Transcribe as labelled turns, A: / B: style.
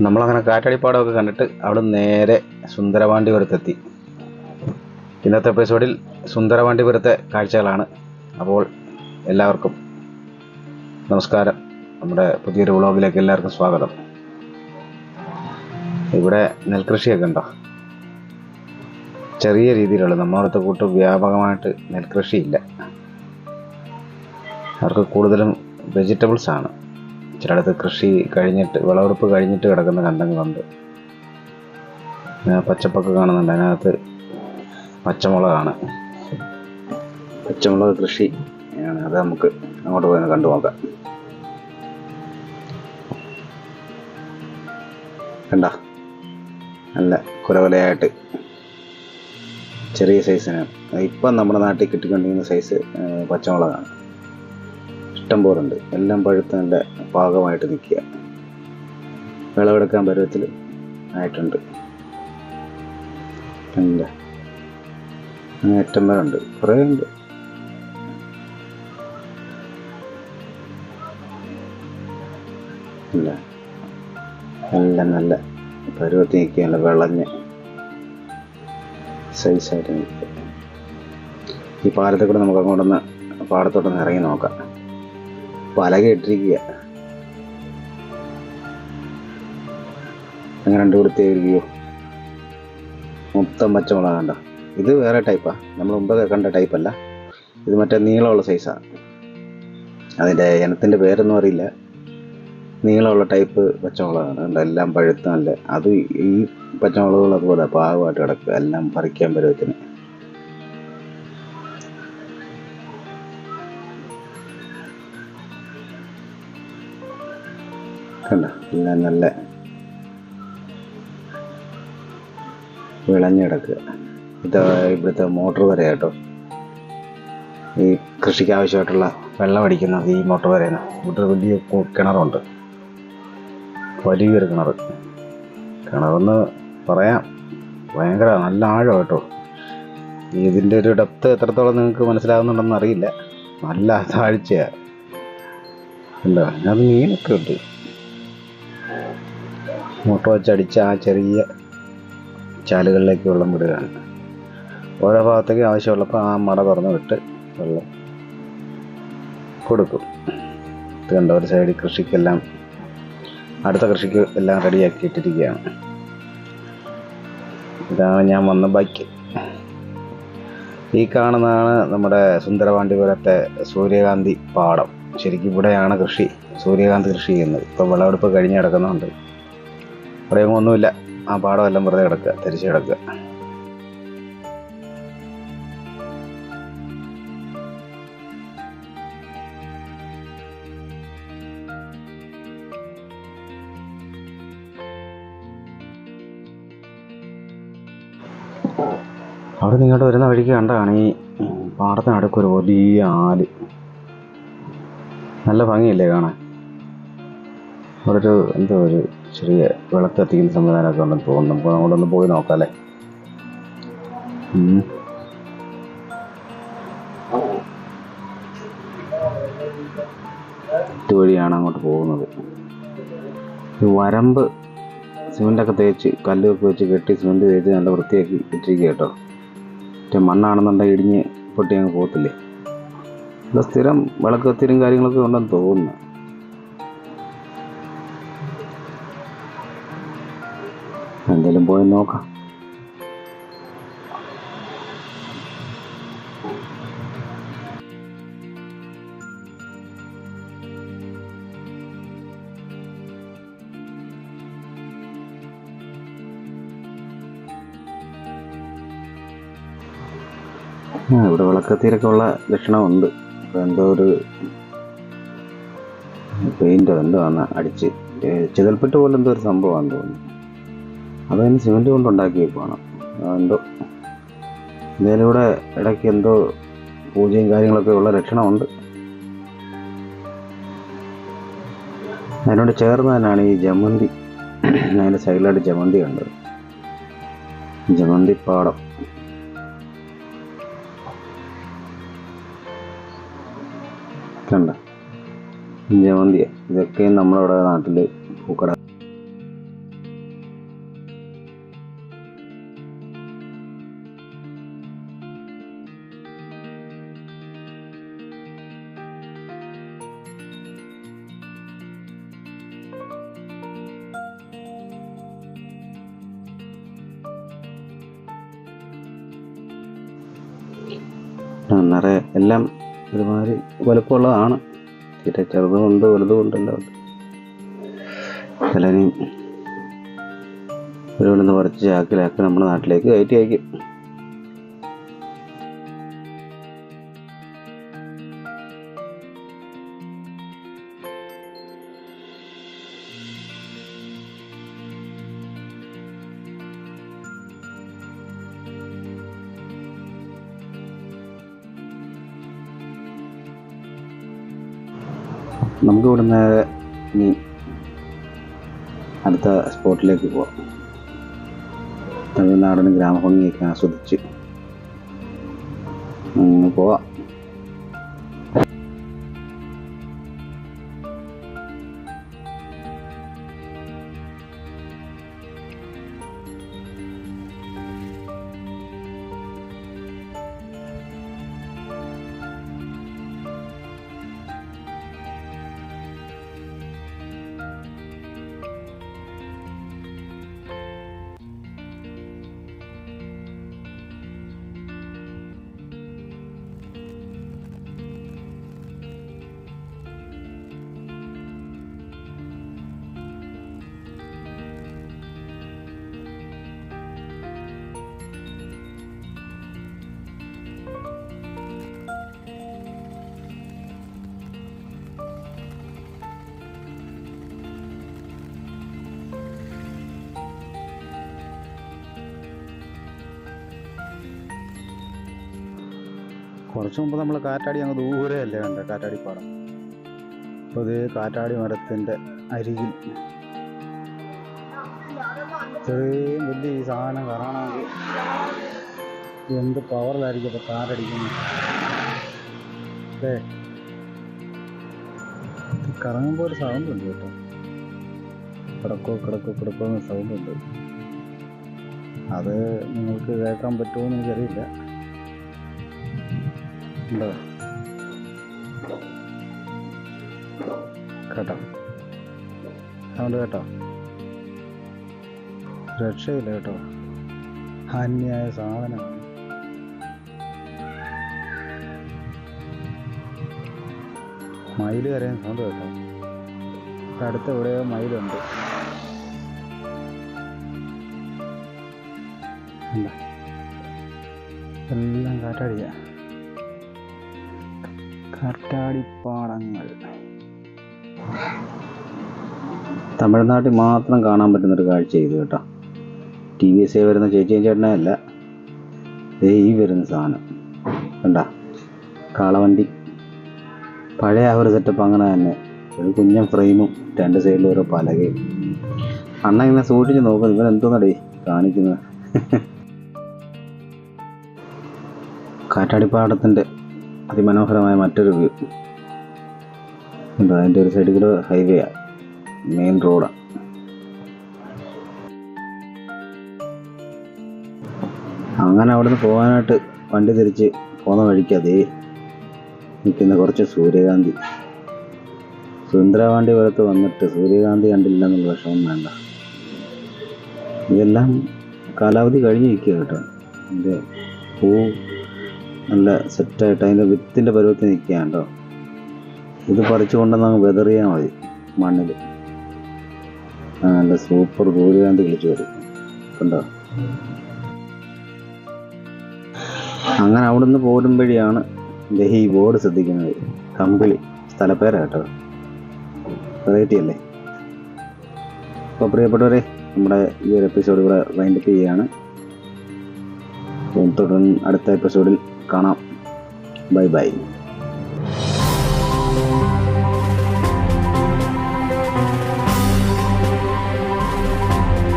A: നമ്മളങ്ങനെ കാറ്റടിപ്പാടമൊക്കെ കണ്ടിട്ട് അവിടെ നേരെ സുന്ദരവാണ്ടിപുരത്തെത്തി ഇന്നത്തെ എപ്പിസോഡിൽ സുന്ദരവാണ്ടിപുരത്തെ കാഴ്ചകളാണ് അപ്പോൾ എല്ലാവർക്കും നമസ്കാരം. നമ്മുടെ പുതിയൊരു വ്ളോഗിലേക്ക് എല്ലാവർക്കും സ്വാഗതം. ഇവിടെ നെൽകൃഷിയൊക്കെ ഉണ്ടോ? ചെറിയ രീതിയിലുള്ള നമ്മളടുത്ത കൂട്ട് വ്യാപകമായിട്ട് നെൽകൃഷിയില്ല. അവർക്ക് കൂടുതലും വെജിറ്റബിൾസ് ആണ്. ചിലയിടത്ത് കൃഷി കഴിഞ്ഞിട്ട് വിളവെടുപ്പ് കഴിഞ്ഞിട്ട് കിടക്കുന്ന കണ്ടങ്ങളുണ്ട്. പച്ചപ്പൊക്കെ കാണുന്നുണ്ട്. അതിനകത്ത് പച്ചമുളകാണ്. പച്ചമുളക് കൃഷി ആണ്. അത് നമുക്ക് അങ്ങോട്ട് പോയി കണ്ടു നോക്കാം. കണ്ട? നല്ല കുലകുലയായിട്ട് ചെറിയ സൈസിനാണ് ഇപ്പം നമ്മുടെ നാട്ടിൽ കിട്ടിക്കൊണ്ടിരിക്കുന്ന സൈസ് പച്ചമുളകാണ്. ഇഷ്ടം പോലുണ്ട്. എല്ലാം പഴുത്ത് നല്ല പാകമായിട്ട് നിൽക്കുക. വിളവെടുക്കാൻ പരുവത്തിൽ ആയിട്ടുണ്ട്. ഇല്ല അങ്ങനെ ഏറ്റം ഉണ്ട്. കുറേ ഉണ്ട്. ഇല്ല. എല്ലാം നല്ല പരുവത്തിൽ നിൽക്കുകയല്ല വിളഞ്ഞ് സൈസായിട്ട് നിൽക്കുക. ഈ പാലത്തിൽ കൂടെ നമുക്ക് അങ്ങോട്ടൊന്ന് പാടത്തോട്ടൊന്ന് ഇറങ്ങി നോക്കാം. പലക കേട്ടിരിക്കുക. അങ്ങനെ രണ്ട് കൊടുത്ത് വ്യൂ മൊത്തം പച്ചമുളക് കണ്ട ഇത് വേറെ ടൈപ്പാണ് നമ്മൾ മുമ്പ് കണ്ട ടൈപ്പല്ല ഇത് മറ്റേ നീളമുള്ള സൈസാണ് അതിന്റെ ഇനത്തിന്റെ പേരൊന്നും അറിയില്ല. നീളമുള്ള ടൈപ്പ് പച്ചമുളകാണ്. കണ്ട? എല്ലാം പഴുത്ത നല്ല അത് ഈ പച്ചമുളകുകൾ അതുപോലെ പാകമായിട്ട് കിടക്കുക. എല്ലാം പറിക്കാൻ പരുവത്തിന് കണ്ട? എല്ലാം നല്ല വിളഞ്ഞെടുക്കുക ഇത് ഇവിടുത്തെ മോട്ടോർ വരെ കേട്ടോ. ഈ കൃഷിക്ക് ആവശ്യമായിട്ടുള്ള വെള്ളം അടിക്കുന്നത് ഈ മോട്ടോർ വരെയാണ് ഇവിടെ വലിയ കിണറുണ്ട്. വലിയൊരു കിണർ കിണറെന്ന് പറയാം. ഭയങ്കര നല്ല ആഴം കേട്ടോ. ഇതിന്റെ ഒരു ഡെപ്ത് എത്രത്തോളം നിങ്ങൾക്ക് മനസ്സിലാകുന്നുണ്ടെന്ന് അറിയില്ല. നല്ല താഴ്ചയാണ് എന്താ ഞാൻ മീനൊക്കെ ഉണ്ട്. മുട്ട വെച്ചടിച്ച് ആ ചെറിയ ചാലുകളിലേക്ക് വെള്ളം വിടുകയാണ്. ഓരോ ഭാഗത്തേക്ക് ആവശ്യമുള്ളപ്പോൾ ആ മട തുറന്ന് വിട്ട് വെള്ളം കൊടുക്കും. ഇത് കണ്ട ഒരു സൈഡിൽ കൃഷിക്കെല്ലാം അടുത്ത കൃഷിക്ക് എല്ലാം റെഡിയാക്കി ഇട്ടിരിക്കുകയാണ് ഇതാണ് ഞാൻ വന്ന ബൈക്ക് ഈ കാണുന്നതാണ് നമ്മുടെ സുന്ദരവാണ്ടിപുരത്തെ സൂര്യകാന്തി പാടം. ശരിക്കും ഇവിടെയാണ് കൃഷി സൂര്യകാന്തി കൃഷി ചെയ്യുന്നത്. ഇപ്പോൾ വിളവെടുപ്പ് കഴിഞ്ഞ് കിടക്കുന്നുണ്ട് ഒന്നുമില്ല. ആ പാടം എല്ലാം വെറുതെ കിടക്കുക തിരിച്ചു കിടക്കുക. അവിടെ നിങ്ങോട്ട് വരുന്ന വഴിക്ക് കണ്ടാണ് ഈ പാടത്തിനടുക്ക് ഒരു വലിയ ആൽ. നല്ല ഭംഗിയല്ലേ കാണാൻ? അവിടെ ഒരു എന്തോ ഒരു ചെറിയ വിളക്ക് കത്തിക്കുന്ന സംവിധാനമൊക്കെ ഉണ്ടെന്ന് തോന്നുന്നു. നമുക്ക് അങ്ങോട്ടൊന്ന് പോയി നോക്കാം അല്ലേ വഴിയാണ് അങ്ങോട്ട് പോകുന്നത്. വരമ്പ് സിമെന്റൊക്കെ തേച്ച് കല്ലൊക്കെ വെച്ച് കെട്ടി സിമെന്റ് തേച്ച് നല്ല വൃത്തിയാക്കി ഇട്ടിരിക്കുക കേട്ടോ. മറ്റേ മണ്ണാണെന്നുണ്ടെങ്കിൽ ഇടിഞ്ഞ് പൊട്ടി അങ്ങ് പോകത്തില്ലേ? സ്ഥിരം വിളക്ക് കത്തിരും കാര്യങ്ങളൊക്കെ ഉണ്ടെന്ന് തോന്നുന്നു. എന്തെങ്കിലും പോയി നോക്കാം ഇവിടെ വിളക്കത്തിരൊക്കെ ഉള്ള ലക്ഷണമുണ്ട് എന്തോ ഒരു പെയിന്റോ എന്തോ ആണ് അടിച്ച്. ചിതൽപ്പെട്ട് പോലെ എന്തോ ഒരു സംഭവമാണെന്ന് തോന്നുന്നു. അതതിന് സിമെന്റ് കൊണ്ട് ഉണ്ടാക്കിയേക്കുവാണ് എന്തോ ഇതിലൂടെ ഇടയ്ക്ക് എന്തോ പൂജയും കാര്യങ്ങളൊക്കെ ഉള്ള ലക്ഷണമുണ്ട്. അതിനോട് ചേർന്ന് തന്നെയാണ് ഈ ജമന്തി. അതിന്റെ സൈഡിലായിട്ട് ജമന്തി കണ്ടത്. ജമന്തി പാടം. കണ്ട? ജമന്തിയ. ഇതൊക്കെ നമ്മുടെ നാട്ടിൽ പൂക്കട നിറയെ എല്ലാം ഒരുമാതിരി വലുപ്പമുള്ളതാണ്. തീറ്റ ചെറുതുമുണ്ട് വലുതുമുണ്ട് എല്ലാം ഉണ്ട് ചിലരും കുറച്ച് പറിച്ച് ചാക്കിലാക്കി നമ്മുടെ നാട്ടിലേക്ക് കയറ്റി അയക്കും. നമുക്ക് ഇവിടുന്ന് ഇനി അടുത്ത സ്പോട്ടിലേക്ക് പോവാം. തമിഴ്നാടിന് ഗ്രാമഭംഗിയൊക്കെ ആസ്വദിച്ച്. പോവാം. കുറച്ച് മുമ്പ് നമ്മൾ കാറ്റാടി അങ്ങ് ദൂരെ അല്ലേ കണ്ട കാറ്റാടി പാടം അപ്പോൾ ഇത് കാറ്റാടി മരത്തിന്റെ അരികിൽ. ഇത്രയും വലിയ ഈ സാധനം കാണണമെങ്കിൽ എന്ത് പവറിലായിരിക്കും ഇപ്പോൾ കാറ്റടിക്കുന്നത്. അല്ലേ കറങ്ങുമ്പോൾ ഒരു സൗണ്ട് ഉണ്ട് കേട്ടോ. കിടക്കോ കിടക്കോ കിടക്കോ എന്ന സൗണ്ട് ഉണ്ട്. അത് നിങ്ങൾക്ക് കേൾക്കാൻ പറ്റുമോ എന്ന് എനിക്കറിയില്ല. ഉണ്ടോ? കേട്ടോ? സൗണ്ട് കേട്ടോ. രക്ഷയില്ല കേട്ടോ. അന്യായ സാധനമാണ് മയിൽ കരയാൻ സൗണ്ട് കേട്ടോ. അടുത്ത് എവിടെയോ മയിലുണ്ട്. എല്ലാം കാറ്റാടിയാ. കാറ്റാടിപ്പാടങ്ങൾ തമിഴ്നാട്ടിൽ മാത്രം കാണാൻ പറ്റുന്നൊരു കാഴ്ച ഇത് കേട്ടോ. ടി വി എസ് വരുന്ന ചേച്ചിയും ചേട്ടനല്ല ഈ വരുന്ന സാധനം. കണ്ട? കാളവണ്ടി. പഴയ ആ ഒരു സെറ്റപ്പ് അങ്ങനെ തന്നെ. ഒരു കുഞ്ഞൻ ഫ്രെയിമും രണ്ട് സൈഡിലും ഓരോ പലകയും. അണ്ണ ഇങ്ങനെ സൂക്ഷിച്ച് നോക്കുന്നു ഇവൻ എന്തോന്നടേ കാണിക്കുന്നത്. കാറ്റാടിപ്പാടത്തിന്റെ അതിമനോഹരമായ മറ്റൊരു വ്യൂ അതിന്റെ ഒരു സൈഡിൽ കൂടെ ഹൈവേ മെയിൻ റോഡാണ് അങ്ങനെ അവിടുന്ന് പോകാനായിട്ട് വണ്ടി തിരിച്ച് പോകുന്ന വഴിക്ക് അതേ നിൽക്കുന്ന കുറച്ച് സൂര്യകാന്തി. സുന്ദരവാണ്ടി പുറത്ത് വന്നിട്ട് സൂര്യകാന്തി കണ്ടില്ല എന്നുള്ള വിഷമം വേണ്ട. ഇതെല്ലാം കാലാവധി കഴിഞ്ഞ് നിൽക്കുക കേട്ടോ. എന്റെ പൂ നല്ല സെറ്റായിട്ട് അതിന്റെ വിത്തിന്റെ പരുവത്തിൽ നിൽക്കുകയാണ് കേട്ടോ. ഇത് പറിച്ചു കൊണ്ടുവന്ന് അങ്ങ് വെതറിയാൽ മതി മണ്ണിൽ. നല്ല സൂപ്പർ സൂര്യകാന്തി കിളിച്ചു വരും. കണ്ടോ? അങ്ങനെ അവിടുന്ന് പോരുമ്പോഴാണ് ദേ ഈ ബോർഡ് ശ്രദ്ധിക്കുന്നത്. കമ്പിളി. സ്ഥലപ്പേരാ കേട്ടോ. വെറൈറ്റി അല്ലേ അപ്പോൾ പ്രിയപ്പെട്ടവരെ നമ്മുടെ ഈ ഒരു എപ്പിസോഡ് ഇവിടെ വൈൻഡപ്പ് ചെയ്യുകയാണ്. തുടർന്ന് അടുത്ത എപ്പിസോഡിൽ കാണാം. Bye bye.